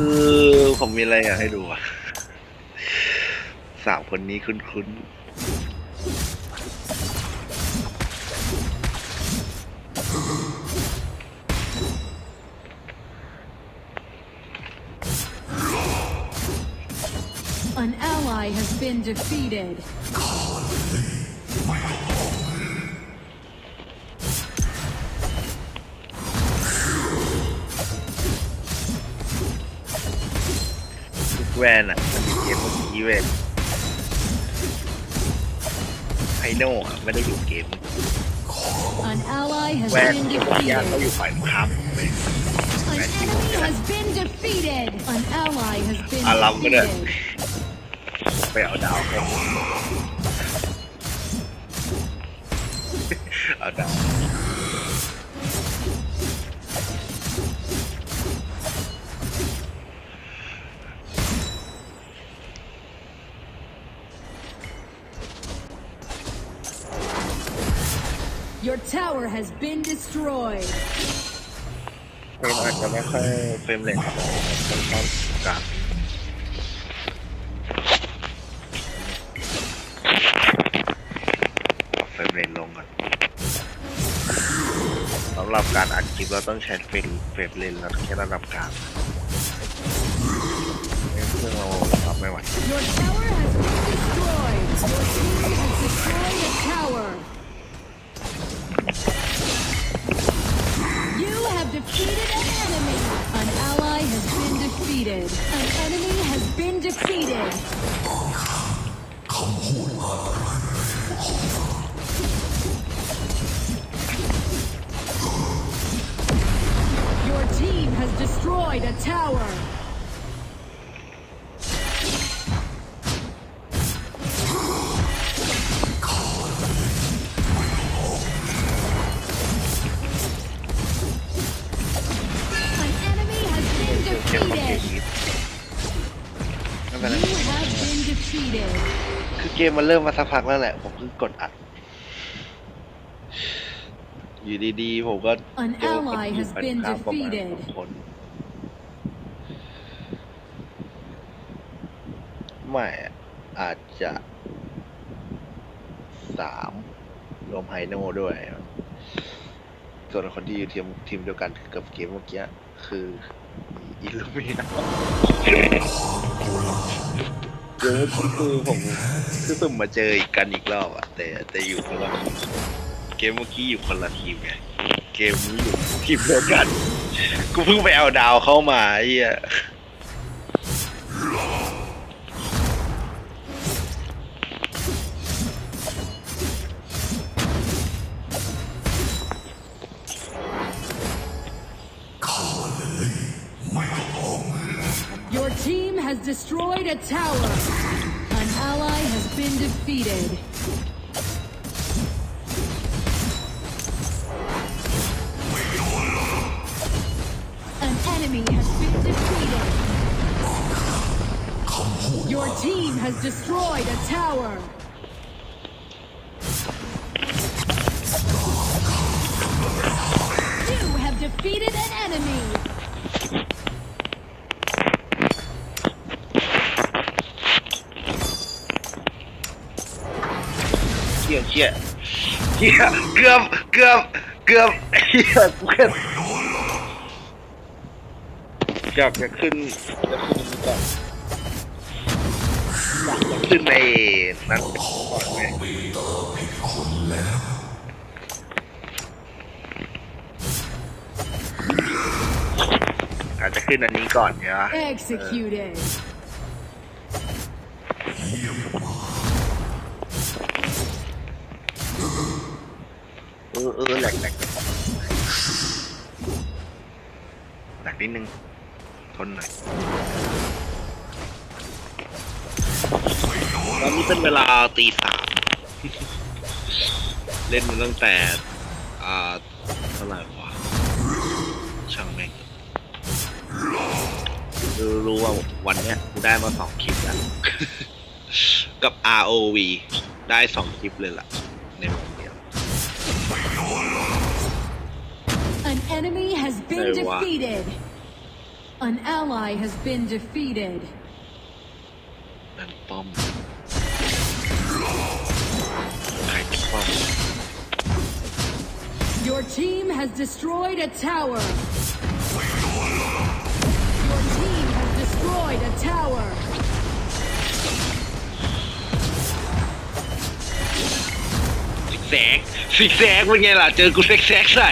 คือผมมีอะไรอยากให้ดูอะสามคนนี้คุ้น An ally has been defeated. ๆ แวนอะมันมีเกมเมื่อกี้เวนไฮโน่อะไม่ได้อยู่เกม An ally has แวน been ที่ผมอยากเขาอ defeated. ยู่ฝ่ายครับเว้ย An enemy has been defeated. An ally has been อะล้ำก็ได้ defeated. ไปเอาดาวเขาเอาดาว Your tower has been destroyed. เฟรมอาจจะไม่ค่อยเฟรมเรทค่อนข้างกลางเอาเฟรมเรทลงก่อนสำหรับการอัดคลิปเราต้องใช้เฟรมเฟรมเรทระดับแค่ระดับกลางเครื่องเรารับไม่ไหว Your tower has been destroyed. Your team has destroyed a tower. Defeated an enemy. An ally has been defeated. An enemy has been defeated. Your team has destroyed a tower. คือเกมมันเริ่มมาสักพักแล้วแหละ ผมเพิ่งกดอัด อยู่ดีๆ ผมก็ An เจอคน ally อยู่ has กัน been ข้ามประมาณ defeated. สองคนไม่อะอาจจะสามรวมไฮโน่ด้วย ส่วนคนที่อยู่ทีมทีมเดียวกันกับเกมเมื่อกี้คืออิลูมินา เจอคือผมคือสุ่มมาเจออีกกันอีกรอบอะแต่แต่อยู่คนละเกมเมื่อกี้อยู่คนละทีมไงเกมนี้อยู่ทีมเดียวกัน กูเพิ่งไปเอาดาวเข้ามาไอ้เหี้ย destroyed a tower. An ally has been defeated. An enemy has been defeated. Your team has destroyed a tower. You have defeated an enemy. เชี่ยเชี่ยเกือบเกือบเกือบเชี่ยกูแค่เกือบจะขึ้นจะขึ้นนี่ก่อนจะขึ้นในนั้นก่อนไหมอาจจะขึ้นอันนี้ก่อนใช่ไหม Executed. ออเออแหลกแหลกแหลกนิดนึง ทนหน่อยตอนนี้เป็นเวลาตีสามเล่นมาตั้งแต่ อ่าเท่าไหร่วะช่างแม่งรู้รู้ว่าวันเนี้ยกูได้มาสองคลิปแล้ว กับ ROV ได้สองคลิปเลยล่ะในวัน been There you are. defeated. An ally has been defeated. นั่นป้อมใครเป็นป้อม Your team has destroyed a tower. Your team has destroyed a tower. ซิกแซกซิกแซกเป็นไงล่ะ เจอกูแซกแซกใส่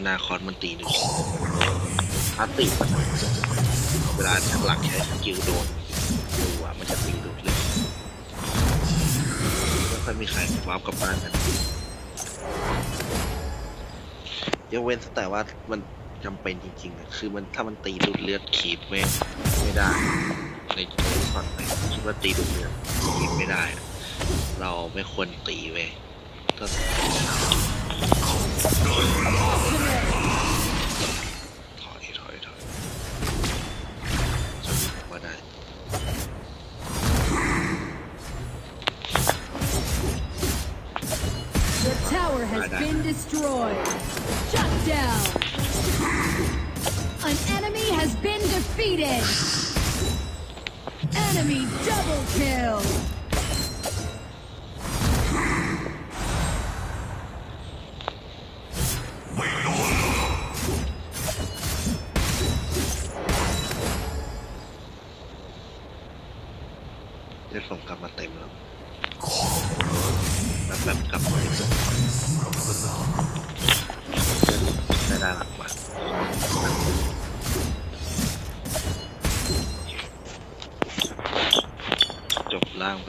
พนาคอนมันตีดุถ้าตีมันเวลาทางหลังใช้สกิลโดนดูอะมันจะตีดุเลือดไม่ค่อยมีใครวาร์ปกลับบ้านกันยกเว้นแต่ว่ามันจำเป็นจริงๆอะคือมันถ้ามันตีดุเลือดคีบไม่ไม่ได้ในฝั่งไหนคิดว่าตีดุเลือดคีบไม่ได้ เราไม่ควรตีเว้ยก็ tower has been destroyed. Shut down. An enemy has been defeated. Enemy double kill. เรียกส่งกลับมาเต็มแล้ว แบบแบบกลับมาเต็มได้ได้หลักว่ะจบล่างไป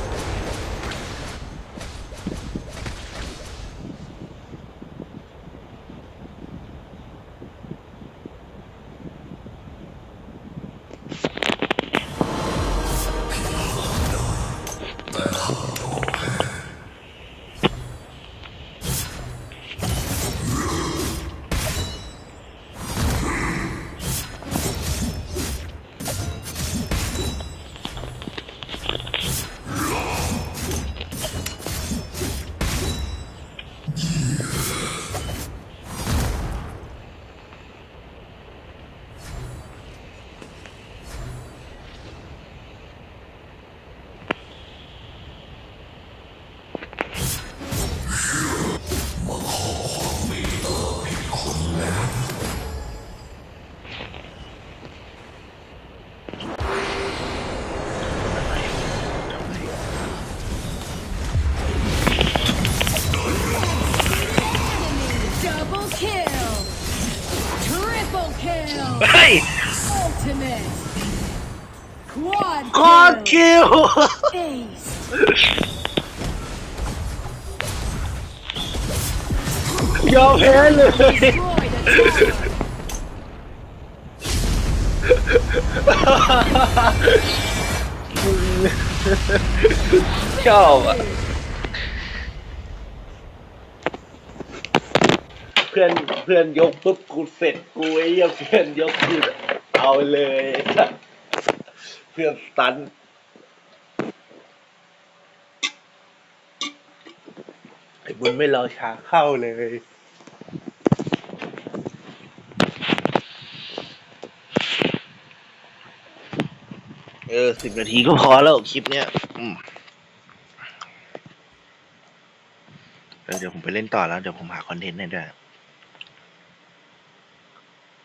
เฮ้ย Ultimate. Quad กอด kill. คิว Ace. ยอมแพ้เลย Destroyed a tower. ชอบอ่ะ เพื่อนเพื่อนยกปุ๊บกูเสร็จกูไอ้เหี้ยเพื่อนยกกูเอาเลย เพื่อนสตันไอ้บุญไม่รอช้าเข้าเลยเออสิบนาทีก็พอแล้วคลิปเนี้ยอืมเดี๋ยวผมไปเล่นต่อแล้ว เดี๋ยวผมหาคอนเทนต์ให้ด้วย